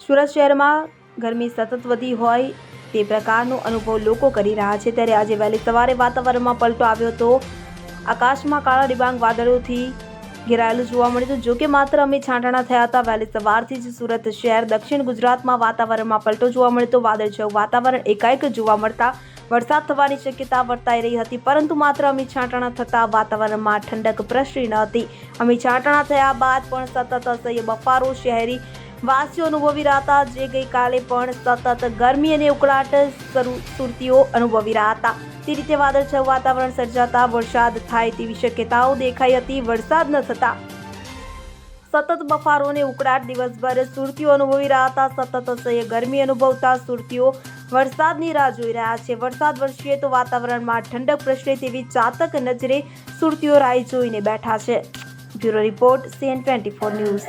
સુરત શહેરમાં ગરમી સતત વધી હોય તે પ્રકારનો અનુભવ લોકો કરી રહ્યા છે. ત્યારે આજે વહેલી સવારે વાતાવરણમાં પલટો આવ્યો હતો આકાશમાં કાળા ડિબાંગ વાદળોથી ઘેરાયેલું જોવા મળ્યું હતું. જોકે માત્ર અમે છાંટણા થયા હતા. વહેલી સવારથી જ સુરત શહેર, દક્ષિણ ગુજરાતમાં વાતાવરણમાં પલટો જોવા મળ્યો વાદળછાયું વાતાવરણ એકાએક જોવા મળતા વરસાદ થવાની શક્યતા વર્તાઈ રહી હતી. પરંતુ માત્ર અમી છાંટણા થતાં વાતાવરણમાં ઠંડક પ્રસરી ન હતી. અમી છાંટણા થયા બાદ પણ સતત અસહ્ય બફારો શહેરી વાસીઓ અનુભવી રહ્યા હતા. જે ગઈકાલે પણ સતત ગરમી અને ઉકળાટ સુરતીઓ અનુભવી રહ્યા હતા. તે રીતે વાદળછાયું વાતાવરણ સર્જાતા વરસાદ થાય તેવી શક્યતાઓ દેખાઈ હતી. વરસાદ ન થતા સતત બફારો અને ઉકળાટ દિવસભર સુરતીઓ અનુભવી રહ્યા હતા. સતત અસહ્ય ગરમી અનુભવતા સુરતીઓ વરસાદની રાહ જોઈ રહ્યા છે. વરસાદ વરસીએ તો વાતાવરણમાં ઠંડક પ્રસરે તેવી ચાતક નજરે સુરતીઓ રાહ જોઈને બેઠા છે. Bureau report CN twenty four news.